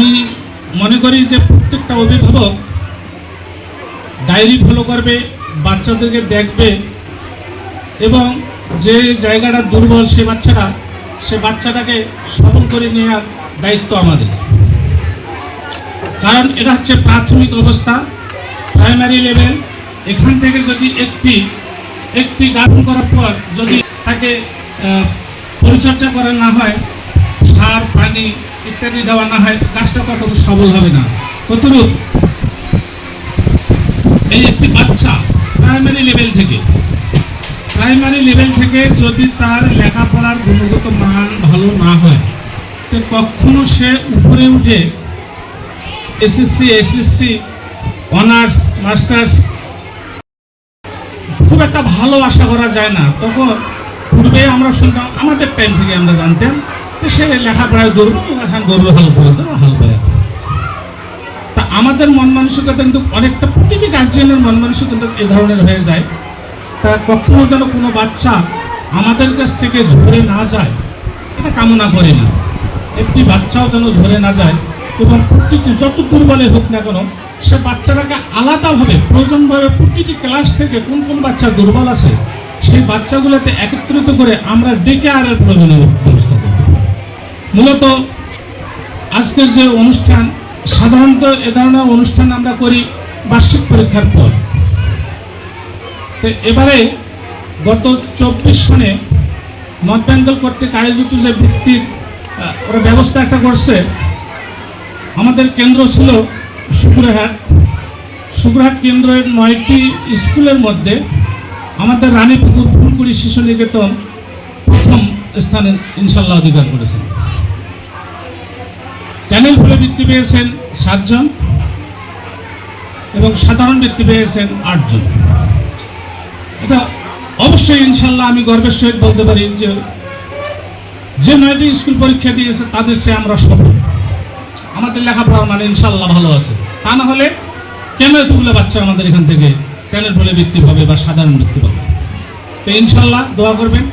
আমি মনে করি যে প্রত্যেকটা অভিভাবক ডায়েরি ফলো করবে, বাচ্চাদেরকে দেখবে এবং যে জায়গাটা দুর্বল সে বাচ্চাটা, সে বাচ্চাটাকে সফল করে নেওয়ার দায়িত্ব আমাদের। কারণ এটা হচ্ছে প্রাথমিক অবস্থা, প্রাইমারি লেভেল। এখান থেকে যদি একটি একটি গার্ডন করার পর যদি তাকে পরিচর্যা করা না হয় পানি ইত্যাদি দেওয়া না হয়, গাছটা কখনো সবল হবে না। কতরূপ এই একটি বাচ্চা প্রাইমারি লেভেল থেকে। প্রাইমারি লেভেল থেকে যদি তার লেখাপড়ার গুণগত মান ভালো না হয়, তো কখনো সে উপরে উঠে এসএসসি এসএসসি অনার্স মাস্টার্স খুব একটা ভালো আশা করা যায় না। তখন পূর্বে আমরা শুনতাম, আমাদের টাইম থেকে আমরা জানতাম হাল করে তা আমাদের মন মানসিকতা কিন্তু অনেকটা প্রতিটি গার্জিয়ানের মন মানসিকতা এ ধরনের হয়ে যায়। তা কখনো যেন কোনো বাচ্চা আমাদের কাছ থেকে ঝরে না যায়, এটা কামনা করে না। একটি বাচ্চাও যেন ঝরে না যায়, এবং প্রতিটি যত দুর্বলে হোক না কেন, সে বাচ্চাটাকে আলাদাভাবে, প্রয়োজনভাবে প্রতিটি ক্লাস থেকে কোন কোন বাচ্চা দুর্বল আছে, সেই বাচ্চাগুলোতে একত্রিত করে আমরা ডেকে ব্যবস্থা করব মূলত আজকের যে অনুষ্ঠান, সাধারণত এ ধরনের অনুষ্ঠান আমরা করি বার্ষিক পরীক্ষার পর। তো এবারে গত চব্বিশ সনে নর্থ বেঙ্গল কর্তৃক আয়োজিত যে ভিত্তির ওরা ব্যবস্থা একটা করছে, আমাদের কেন্দ্র ছিল শুক্রহাট শুক্রহাট কেন্দ্রের নয়টি স্কুলের মধ্যে আমাদের রানীপুকুর ফুলকুড়ি শিশু নিকেতন প্রথম স্থানে ইনশাল্লাহ অধিকার করেছেন। প্যানেল ফলে বৃত্তি পেয়েছেন সাতজন এবং সাধারণ বৃত্তি পেয়েছেন আটজন। এটা অবশ্যই ইনশাল্লাহ আমি গর্বের সহিত বলতে পারি যে যে নয়টি স্কুল পরীক্ষা দিয়েছে, তাদের চেয়ে আমরা সফল। আমাদের লেখাপড়ার মানে ইনশাল্লাহ ভালো আছে। তা না হলে কেন এতগুলো বাচ্চা আমাদের এখান থেকে প্যানেল ফলে বৃত্তি পাবে বা সাধারণ বৃত্তি পাবে? তো ইনশাল্লাহ দোয়া করবেন।